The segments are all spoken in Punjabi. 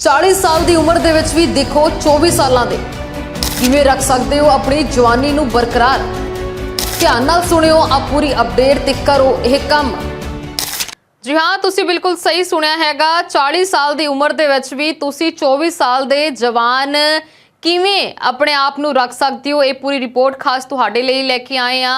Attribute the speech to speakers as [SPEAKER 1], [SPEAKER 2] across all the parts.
[SPEAKER 1] 40 ਸਾਲ ਦੀ ਉਮਰ ਦੇ ਵਿੱਚ ਵੀ ਦੇਖੋ 24 ਸਾਲਾਂ ਦੇ। ਕਿਵੇਂ ਰੱਖ ਸਕਦੇ ਹੋ ਆਪਣੀ ਜਵਾਨੀ ਨੂੰ ਬਰਕਰਾਰ? ਧਿਆਨ ਨਾਲ ਸੁਣਿਓ ਆ ਪੂਰੀ ਅਪਡੇਟ ਤੇ ਕਰੋ ਇਹ ਕੰਮ। ਜੀ ਹਾਂ, ਤੁਸੀਂ ਬਿਲਕੁਲ ਸਹੀ ਸੁਣਿਆ ਹੈਗਾ 40 ਸਾਲ ਦੀ ਉਮਰ ਦੇ ਵਿੱਚ ਵੀ ਤੁਸੀਂ 24 ਸਾਲ ਦੇ ਜਵਾਨ ਕਿਵੇਂ ਆਪਣੇ ਆਪ ਨੂੰ ਰੱਖ ਸਕਦੇ ਹੋ? ਇਹ ਪੂਰੀ ਰਿਪੋਰਟ ਖਾਸ ਤੁਹਾਡੇ ਲਈ ਲੈ ਕੇ ਆਏ ਆ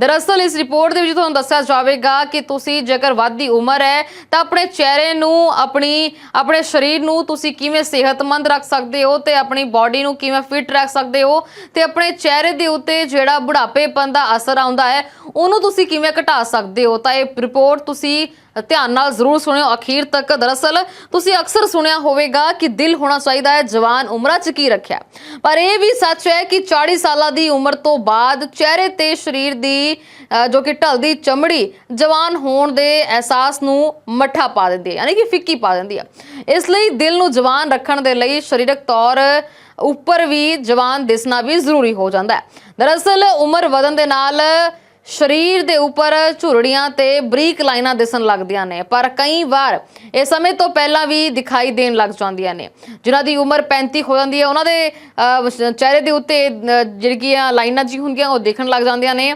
[SPEAKER 1] ਦਰਅਸਲ ਇਸ ਰਿਪੋਰਟ ਦੇ ਵਿੱਚ ਤੁਹਾਨੂੰ ਦੱਸਿਆ ਜਾਵੇਗਾ ਕਿ ਤੁਸੀਂ ਜੇਕਰ ਵੱਧਦੀ ਉਮਰ ਹੈ, ਤਾਂ ਆਪਣੇ ਚਿਹਰੇ ਨੂੰ, ਆਪਣੀ, ਆਪਣੇ ਸਰੀਰ ਨੂੰ ਤੁਸੀਂ ਕਿਵੇਂ ਸਿਹਤਮੰਦ ਰੱਖ ਸਕਦੇ ਹੋ ਤੇ ਆਪਣੀ ਬਾਡੀ ਨੂੰ ਕਿਵੇਂ ਫਿਟ ਰੱਖ ਸਕਦੇ ਹੋ ਤੇ ਆਪਣੇ ਚਿਹਰੇ ਦੇ ਉੱਤੇ ਜਿਹੜਾ ਬੁਢਾਪੇਪਨ ਦਾ ਅਸਰ ਆਉਂਦਾ ਹੈ ਉਹਨੂੰ ਤੁਸੀਂ ਕਿਵੇਂ ਘਟਾ ਸਕਦੇ ਹੋ? ਤਾਂ ਇਹ ਰਿਪੋਰਟ ਤੁਸੀਂ ਧਿਆਨ ਨਾਲ ਜ਼ਰੂਰ ਸੁਣਿਓ। ਅਖੀਰ ਤੱਕ ਦਰਅਸਲ ਤੁਸੀਂ ਅਕਸਰ ਸੁਣਿਆ ਹੋਵੇਗਾ ਕਿ ਦਿਲ ਹੋਣਾ ਚਾਹੀਦਾ ਹੈ, ਜਵਾਨ ਉਮਰਾਂ 'ਚ ਕੀ ਰੱਖਿਆ। ਪਰ ਇਹ ਵੀ ਸੱਚ ਹੈ ਕਿ 40 ਸਾਲਾਂ ਦੀ ਉਮਰ ਤੋਂ ਬਾਅਦ ਚਿਹਰੇ ਤੇ ਸਰੀਰ ਦੀ ਜੋ ਕਿ ਢਲਦੀ ਚਮੜੀ ਜਵਾਨ ਹੋਣ ਦੇ ਅਹਿਸਾਸ ਨੂੰ ਮੱਠਾ ਪਾ ਦਿੰਦੀ ਹੈ, ਯਾਨੀ ਕਿ ਫਿੱਕੀ ਪਾ ਦਿੰਦੀ ਹੈ। ਇਸ ਲਈ ਦਿਲ ਨੂੰ ਜਵਾਨ ਰੱਖਣ ਦੇ ਲਈ ਸਰੀਰਕ ਤੌਰ ਉੱਪਰ ਵੀ ਜਵਾਨ ਦਿਸਣਾ ਵੀ ਜ਼ਰੂਰੀ ਹੋ ਜਾਂਦਾ ਹੈ। ਦਰਅਸਲ ਉਮਰ ਵਧਣ ਦੇ ਨਾਲ ਸਰੀਰ ਦੇ ਉੱਪਰ ਝੁਰੜੀਆਂ ਤੇ ਬਰੀਕ ਲਾਈਨਾਂ ਦਿਸਣ ਲੱਗਦੀਆਂ ਨੇ, ਪਰ ਕਈ ਵਾਰ ਇਹ ਸਮੇਂ ਤੋਂ ਪਹਿਲਾਂ ਵੀ ਦਿਖਾਈ ਦੇਣ ਲੱਗ ਜਾਂਦੀਆਂ ਨੇ। ਜਿਨ੍ਹਾਂ ਦੀ ਉਮਰ 35 ਹੋ ਜਾਂਦੀ ਹੈ, ਉਹਨਾਂ ਦੇ ਚਿਹਰੇ ਦੇ ਉੱਤੇ ਜਿਹੜੀਆਂ ਲਾਈਨਾਂ ਜੀ ਹੁੰਦੀਆਂ, ਉਹ ਦੇਖਣ ਲੱਗ ਜਾਂਦੀਆਂ ਨੇ।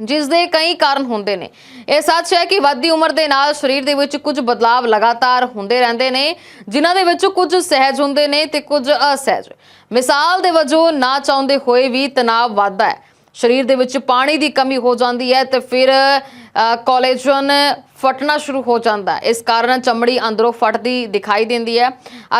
[SPEAKER 1] ਜਿਸ ਦੇ ਕਈ ਕਾਰਨ ਹੁੰਦੇ ਨੇ। ਇਹ ਸੱਚ ਹੈ ਕਿ ਵੱਧਦੀ ਉਮਰ ਦੇ ਨਾਲ ਸਰੀਰ ਦੇ ਵਿੱਚ ਕੁਝ ਬਦਲਾਵ ਲਗਾਤਾਰ ਹੁੰਦੇ ਰਹਿੰਦੇ ਨੇ, ਜਿਨ੍ਹਾਂ ਦੇ ਵਿੱਚ ਕੁਝ ਸਹਿਜ ਹੁੰਦੇ ਨੇ ਤੇ ਕੁਝ ਅਸਹਿਜ। ਮਿਸਾਲ ਦੇ ਵਜੋਂ ਨਾ ਚਾਹੁੰਦੇ ਹੋਏ ਵੀ ਤਣਾਅ ਵੱਧਦਾ ਹੈ। ਸਰੀਰ ਦੇ ਵਿੱਚ ਪਾਣੀ ਦੀ ਕਮੀ ਹੋ ਜਾਂਦੀ ਹੈ ਤੇ ਫਿਰ ਕੋਲੇਜਨ ਫਟਣਾ ਸ਼ੁਰੂ ਹੋ ਜਾਂਦਾ ਇਸ ਕਾਰਨ ਚਮੜੀ ਅੰਦਰੋਂ ਫਟਦੀ ਦਿਖਾਈ ਦਿੰਦੀ ਹੈ।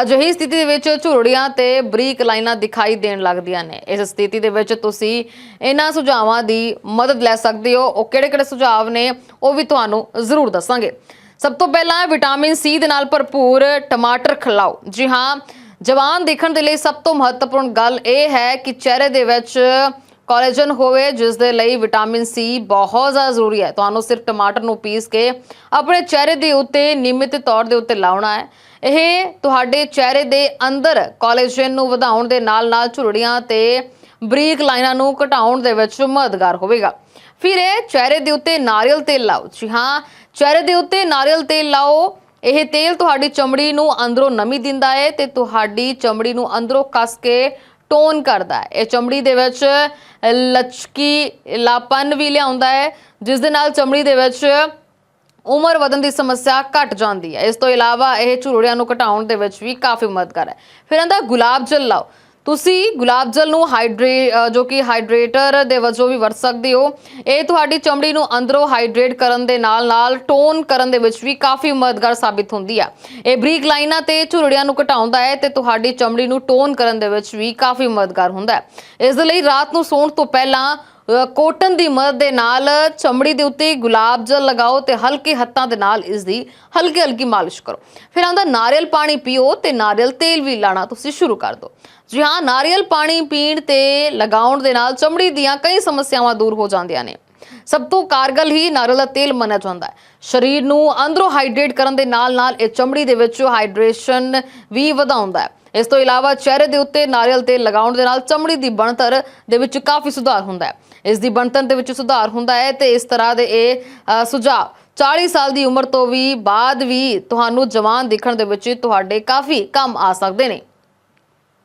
[SPEAKER 1] ਅਜਿਹੀ ਸਥਿਤੀ ਦੇ ਵਿੱਚ ਝੁਰੜੀਆਂ ਤੇ ਬਰੀਕ ਲਾਈਨਾਂ ਦਿਖਾਈ ਦੇਣ ਲੱਗਦੀਆਂ ਨੇ। ਇਸ ਸਥਿਤੀ ਦੇ ਵਿੱਚ ਤੁਸੀਂ ਇਹਨਾਂ ਸੁਝਾਵਾਂ ਦੀ ਮਦਦ ਲੈ ਸਕਦੇ ਹੋ। ਉਹ ਕਿਹੜੇ-ਕਿਹੜੇ ਸੁਝਾਅ ਨੇ, ਉਹ ਵੀ ਤੁਹਾਨੂੰ ਜ਼ਰੂਰ ਦੱਸਾਂਗੇ। ਸਭ ਤੋਂ ਪਹਿਲਾਂ ਵਿਟਾਮਿਨ ਸੀ ਦੇ ਨਾਲ ਭਰਪੂਰ ਟਮਾਟਰ ਖਿਲਾਓ। ਜੀ ਹਾਂ, ਜਵਾਨ ਦੇਖਣ ਦੇ ਲਈ ਸਭ ਤੋਂ ਮਹੱਤਵਪੂਰਨ ਗੱਲ ਇਹ ਹੈ ਕਿ ਚਿਹਰੇ ਦੇ ਵਿੱਚ ਕੋਲੇਜਨ ਹੋਵੇ, ਜਿਸ ਦੇ ਲਈ ਵਿਟਾਮਿਨ ਸੀ ਬਹੁਤ ਜ਼ਿਆਦਾ ਜ਼ਰੂਰੀ ਹੈ। ਤੁਹਾਨੂੰ ਸਿਰਫ ਟਮਾਟਰ ਨੂੰ ਪੀਸ ਕੇ ਆਪਣੇ ਚਿਹਰੇ ਦੇ ਉੱਤੇ ਨਿਯਮਿਤ ਤੌਰ ਦੇ ਉੱਤੇ ਲਾਉਣਾ ਹੈ। ਇਹ ਤੁਹਾਡੇ ਚਿਹਰੇ ਦੇ ਅੰਦਰ ਕੋਲੇਜਨ ਨੂੰ ਵਧਾਉਣ ਦੇ ਨਾਲ-ਨਾਲ ਝੁਰੜੀਆਂ ਤੇ ਬਰੀਕ ਲਾਈਨਾਂ ਨੂੰ ਘਟਾਉਣ ਦੇ ਵਿੱਚ ਮਦਦਗਾਰ ਹੋਵੇਗਾ। ਫਿਰ ਇਹ ਚਿਹਰੇ ਦੇ ਉੱਤੇ ਨਾਰੀਅਲ ਤੇਲ ਲਾਓ। ਜੀ ਹਾਂ, ਚਿਹਰੇ ਦੇ ਉੱਤੇ ਨਾਰੀਅਲ ਤੇਲ ਲਾਓ। ਇਹ ਤੇਲ ਤੁਹਾਡੀ ਚਮੜੀ ਨੂੰ ਅੰਦਰੋਂ ਨਮੀ ਦਿੰਦਾ ਹੈ ਤੇ ਤੁਹਾਡੀ ਚਮੜੀ ਨੂੰ ਅੰਦਰੋਂ ਕੱਸ ਕੇ ਟੋਨ ਕਰਦਾ ਹੈ। ਇਹ ਚਮੜੀ ਦੇ ਵਿੱਚ ਲਚਕੀ ਲਾਪਨ ਵੀ ਲਿਆਉਂਦਾ ਹੈ, ਜਿਸ ਦੇ ਨਾਲ ਚਮੜੀ ਦੇ ਵਿੱਚ ਉਮਰ ਵਧਣ ਦੀ ਸਮੱਸਿਆ ਘਟ ਜਾਂਦੀ ਹੈ। ਇਸ ਤੋਂ ਇਲਾਵਾ ਇਹ ਝੁਰੜਿਆਂ ਨੂੰ ਘਟਾਉਣ ਦੇ ਵਿੱਚ ਵੀ ਕਾਫੀ ਮਦਦਗਾਰ ਹੈ। ਫਿਰ ਆਂਦਾ ਗੁਲਾਬ ਜਲ ਲਾਓ। ਤੁਸੀਂ ਗੁਲਾਬ ਜਲ ਨੂੰ ਹਾਈਡਰੇ ਜੋ ਕਿ ਹਾਈਡਰੇਟਰ ਦੇ ਵਜੋਂ ਵੀ ਵਰਤ ਸਕਦੇ ਹੋ। ਇਹ ਤੁਹਾਡੀ ਚਮੜੀ ਨੂੰ ਅੰਦਰੋਂ ਹਾਈਡਰੇਟ ਕਰਨ ਦੇ ਨਾਲ ਨਾਲ ਟੋਨ ਕਰਨ ਦੇ ਵਿੱਚ ਵੀ ਕਾਫੀ ਮਦਦਗਾਰ ਸਾਬਿਤ ਹੁੰਦੀ ਹੈ ਇਹ ਬਰੀਕ ਲਾਈਨਾਂ ਤੇ ਝੁਰੜੀਆਂ ਨੂੰ ਘਟਾਉਂਦਾ ਹੈ ਤੇ ਤੁਹਾਡੀ ਚਮੜੀ ਨੂੰ ਟੋਨ ਕਰਨ ਦੇ ਵਿੱਚ ਵੀ ਕਾਫੀ ਮਦਦਗਾਰ ਹੁੰਦਾ ਹੈ। ਇਸ ਦੇ ਲਈ ਰਾਤ ਨੂੰ ਸੌਣ ਤੋਂ ਪਹਿਲਾਂ ਕੋਟਨ ਦੀ ਮਦਦ ਦੇ ਨਾਲ ਚਮੜੀ ਦੇ ਉੱਤੇ ਗੁਲਾਬ ਜਲ ਲਗਾਓ ਤੇ ਹਲਕੇ ਹੱਥਾਂ ਦੇ ਨਾਲ ਇਸ ਦੀ ਹਲਕੀ ਹਲਕੀ ਮਾਲਿਸ਼ ਕਰੋ। ਫਿਰ ਆਂਦਾ ਨਾਰੀਅਲ ਪਾਣੀ ਪੀਓ ਤੇ ਨਾਰੀਅਲ ਤੇਲ ਵੀ ਲਾਣਾ ਤੁਸੀਂ ਸ਼ੁਰੂ ਕਰ ਦਿਓ। ਜੀ ਹਾਂ, ਨਾਰੀਅਲ ਪਾਣੀ ਪੀਣ ਤੇ ਲਗਾਉਣ ਦੇ ਨਾਲ ਚਮੜੀ ਦੀਆਂ ਕਈ ਸਮੱਸਿਆਵਾਂ ਦੂਰ ਹੋ ਜਾਂਦੀਆਂ ਨੇ। ਸਭ ਤੋਂ ਕਾਰਗਲ ਹੀ ਨਾਰੀਅਲ ਦਾ ਤੇਲ ਮੰਨਿਆ ਜਾਂਦਾ ਹੈ। ਸਰੀਰ ਨੂੰ ਅੰਦਰੋਂ ਹਾਈਡਰੇਟ ਕਰਨ ਦੇ ਨਾਲ ਨਾਲ ਇਹ ਚਮੜੀ ਦੇ ਵਿੱਚ ਹਾਈਡਰੇਸ਼ਨ ਵੀ ਵਧਾਉਂਦਾ ਹੈ। ਇਸ ਤੋਂ ਇਲਾਵਾ ਚਿਹਰੇ ਦੇ ਉੱਤੇ ਨਾਰੀਅਲ ਤੇਲ ਲਗਾਉਣ ਦੇ ਨਾਲ ਚਮੜੀ ਦੀ ਬਣਤਰ ਦੇ ਵਿੱਚ ਕਾਫੀ ਸੁਧਾਰ ਹੁੰਦਾ ਹੈ। ਇਸ ਦੀ ਬਣਤਰ ਦੇ ਵਿੱਚ ਸੁਧਾਰ ਹੁੰਦਾ ਹੈ ਤੇ ਇਸ ਤਰ੍ਹਾਂ ਦੇ ਇਹ ਸੁਝਾਅ 40 ਸਾਲ ਦੀ ਉਮਰ ਤੋਂ ਵੀ ਬਾਅਦ ਵੀ ਤੁਹਾਨੂੰ ਜਵਾਨ ਦਿਖਣ ਦੇ ਵਿੱਚ ਤੁਹਾਡੇ ਕਾਫੀ ਕੰਮ ਆ ਸਕਦੇ ਨੇ।